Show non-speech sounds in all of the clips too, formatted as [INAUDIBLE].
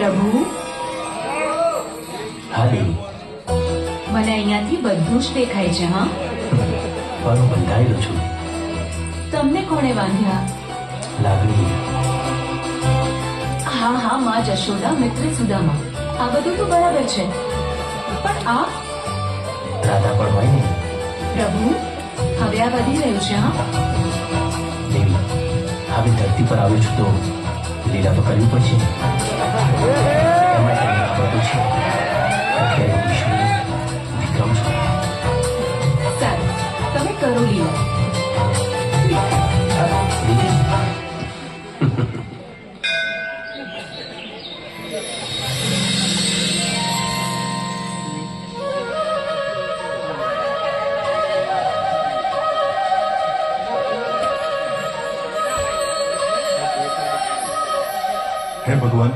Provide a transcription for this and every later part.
પ્રભુ. હા દેવી મને અહીંયાથી બધું જ દેખાય છે હા? પણ હું બંધાયેલો છું. તમને કોણે બાંધ્યા? લાગણી. હા હા માં જશોદા મિત્ર સુદામા. આ બધું તો બરાબર છે. પણ આ? રાધા પણ હોય ને. પ્રભુ હવે આ વધી રહ્યું છે હા? દેવી હવે ધરતી પર આવ્યો છું તો લીલા તો કરવી પડશે ને. એમાં તમને ખબર તો છે અત્યારે હું વિષ્ણુ વિક્રમ છું સારું તમે કરો લીલા દેવી હે ભગવાન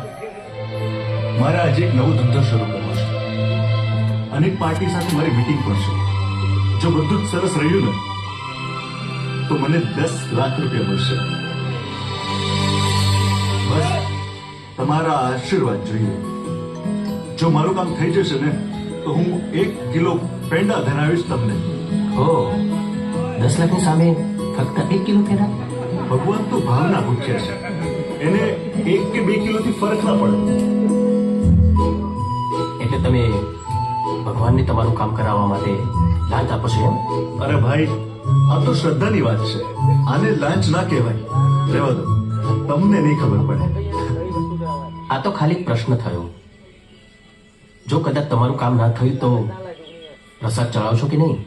મારે આજે એક નવો ધંધો શરૂ કરવો છે. અને એક પાર્ટી સાથે મારી મીટિંગ પણ છે. જો બધું જ સરસ રહ્યું ને તો મને દસ લાખ રૂપિયા મળશે. બસ તમારા આશીર્વાદ જોઈએ. જો મારું કામ થઈ જશે ને તો હું એક કિલો પેંડા ધરાવીશ તમને. ઓ દસ લાખની સામે ફક્ત એક કિલો પેંડા? ભગવાન તો ભાવના ભૂખ્યા છે. એને એક કે બે કિલોથી ફરક ના પડે. એટલે તમે ભગવાનને તમારું કામ કરાવવા માટે લાંચ આપો છો એમ? અરે ભાઈ આ તો શ્રદ્ધાની વાત છે. આને લાંચ ના કહેવાય. રહેવા દો. તમને નહીં ખબર પડે. આ તો ખાલી પ્રશ્ન થયો. જો કદાચ તમારું કામ ના થયું તો પ્રસાદ ચડાવશો કે નહીં?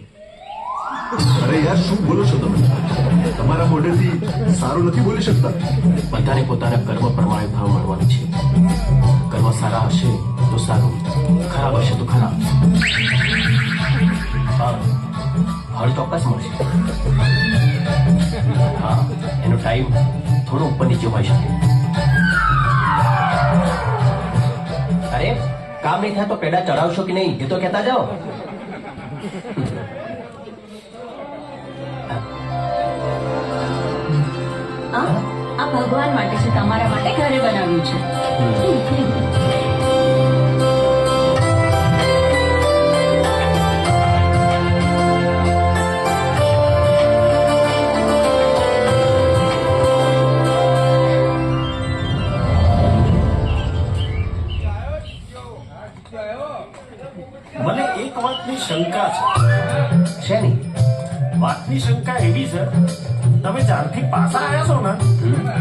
અરે યાર શું બોલો છો તમે? તમારા મોઢેથી સારું નથી બોલી શકતા. બધાને પોતાના કર્મ પ્રમાણે ભાવ મળવાનું છે. કર્મ સારા હશે તો સારું. ખરાબ હશે તો ખરાબ. હા ફળ ચોક્કસ મળશે. હા, એનો ટાઈમ થોડો ઉપર નીચે હોઈ શકે. અરે, કામ નહીં થાય તો પેડા ચડાવશો કે નહીં? એ તો કહેતા જાઓ. આ આ ભગવાન માટે છે, તમારા માટે ઘરે બનાવ્યું છે. મને એક વાતની શંકા છે. નહીં? વાતની શંકા એવી છે તમે જ્યારથી પાછા આવ્યા છો ને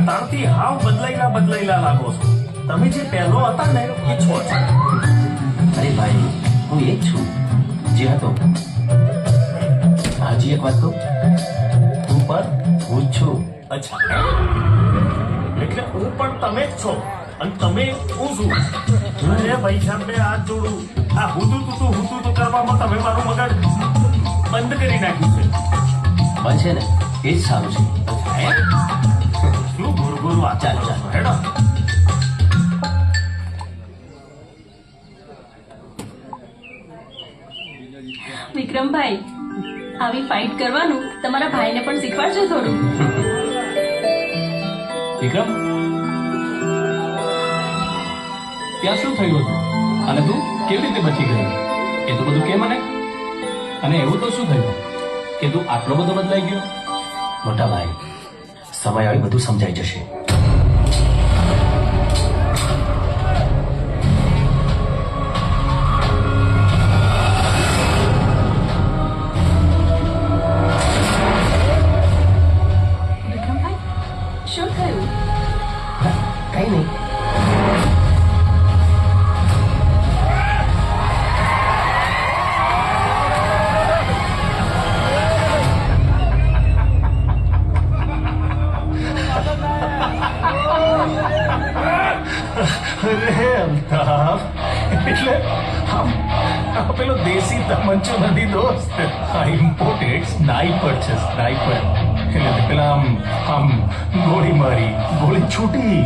ત્યારથી હાવ બદલાયેલા બદલાયેલા લાગો છો. તમે જે પહેલો હતા ને એ છો અરે ભાઈ હું એ જ છું. જે હતો. હાજી એક વાત કહું. તું પણ હું જ છું. અચ્છા. એટલે હું પણ તમે જ છો. અને તમે હું છું. અરે ભાઈ સાહેબ મેં હાથ જોડું. આ હુતું તું હુતું તું કરવામાં તમે મારું મગજ બંધ કરી નાખ્યું છે. છે ને? એ જ સારું છે શું ગુરુ ગુરુ વાત ચાલ, ચાલ. હેડો. વિક્રમભાઈ આવી ફાઇટ કરવાનું તમારા ભાઈને પણ શીખવાડજો થોડું. વિક્રમ? ત્યાં શું થયું હતું? અને તું કેવી રીતે બચી ગયો? એ તો બધું કે મને? અને એવું તો શું થયું? કે તું આટલો બધો બદલાઈ ગયો? મોટા ભાઈ સમય આવી બધું સમજાઈ જશે. નથી દોસ્ત આ ઇમ્પોર્ટેડ સ્નાઈપર છે સ્નાઈપર એટલે પેલા આમ આમ ગોળી મારી, ગોળી છૂટી,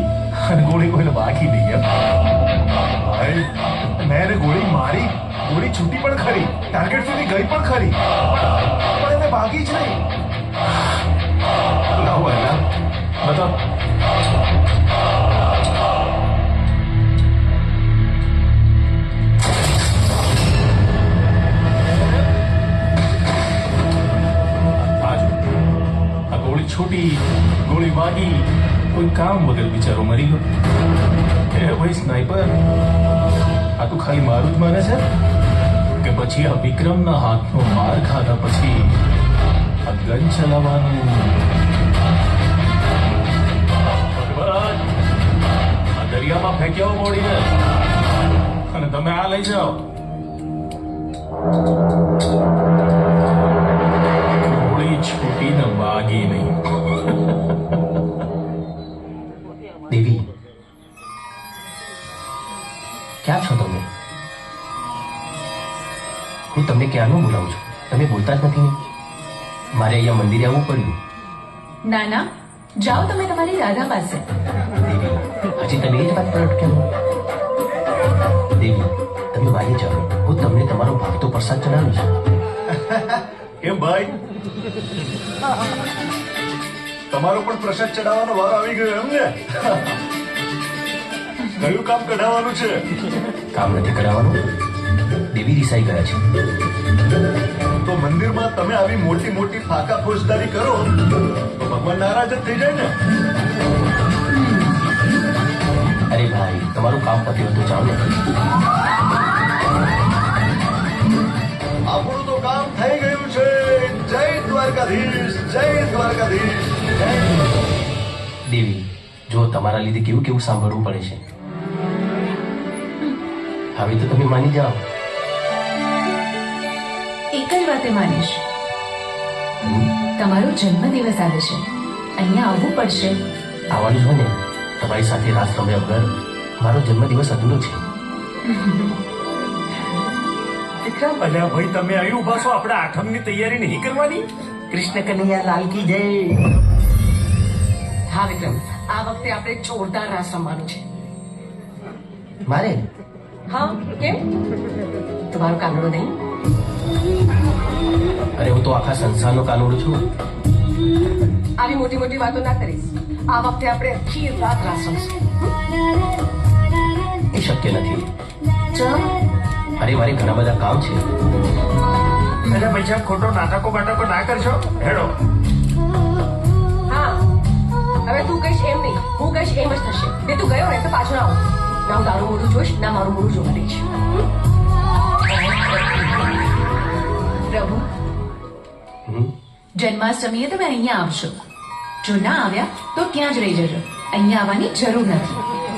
અને ગોળી કોઈને બાકી નહીં ભાઈ, મેં ગોળી મારી, ગોળી છૂટી પણ ખરી ટાર્ગેટ સુધી ગઈ પણ ખરી, પણ એને ભાગી જ નહીં. લાવો એના. બતાવ. વગર બિચારો મરી ગયો એ ભાઈ સ્નાઈપર આ તું ખાલી મારું જ માને છે કે પછી આ વિક્રમના હાથનો માર ખાધા પછી આ ગન ચલાવવાનું ભગવાન આ દરિયામાં ફેંક્યાઓ બોડીને અને તમે આ લઈ જાઓ ગોળી છૂટીને વાગી નહીં ક્યારનું બોલાવું છું? તમે બોલતા જ નથી ને? મારે અહીંયા મંદિરે આવવું પડ્યું. ના ના. જાઓ તમે તમારી રાધા પાસે. દેવી હજી તમે એ જ વાત પર અટક્યા દેવી તમે મારી જાઓ. હું તમને તમારો ભાગતો પ્રસાદ છું [LAUGHS] કેમ ભાઈ? તમારો પણ પ્રસાદ ચડાવવાનો વાર આવી ગયો એમ ને? [LAUGHS] કયું કામ કઢાવવાનું છે? કામ નથી કરાવવાનું દેવી રિસાઈ ગયા છે. તો મંદિરમાં તમે આવી મોટી મોટી ફાકા ફોજદારી કરો તો ભગવાન નારાજ જ થઈ જાય ને. અરે ભાઈ તમારું કામ પતિ હતું ચાલો. આપણું તો કામ થઈ ગયું છે. જય દ્વારકાધીશ જય દ્વારકાધીશ જય દેવી જો તમારા લીધે કેવું કેવું સાંભળવું પડે છે. હવે તો તમે માની જાઓ. વાતે માનીશ. તમારો જન્મદિવસ આવે છે. અહીંયા આવવું પડશે. આવવાનું છે ને તમારી સાથે રાત રમ્યા વગર મારો જન્મદિવસ અધૂરો છે. અલ્યા ભાઈ તમે અહીં ઊભા છો? આપણે આઠમની તૈયારી નહીં કરવાની? કૃષ્ણ કનૈયા લાલ કી જય. હા વિક્રમ આ વખતે આપણે જોરદાર રાસ રમવાનું છે. મારે? હા કેમ? તમારો કાગડો નહીં? અરે હું તો આખા સંસારનો કાનૂડ છું. આવી મોટી મોટી વાતો ના કરીશ. આ વખતે આપણે આખી રાત રાસ એ શક્ય નથી. ચલો અરે મારે ઘણા બધા કામ છે. અરે ભાઈ સાહેબ ખોટો નાટકો બાટકો ના કરશો? હેડો. હા. હવે તું કહીશ એમ નહીં. હું કહીશ એમ જ થશે. ને તું ગયો ને તો પાછો આવો. ના હું તારું મોઢું જોઈશ ના મારું મોઢું જોવા દઈશ. પ્રભુ? જન્માષ્ટમીએ તમે અહીંયા આવશો. જો ના આવ્યા, તો ત્યાં જ રહી જજો. અહીંયા આવવાની જરૂર નથી.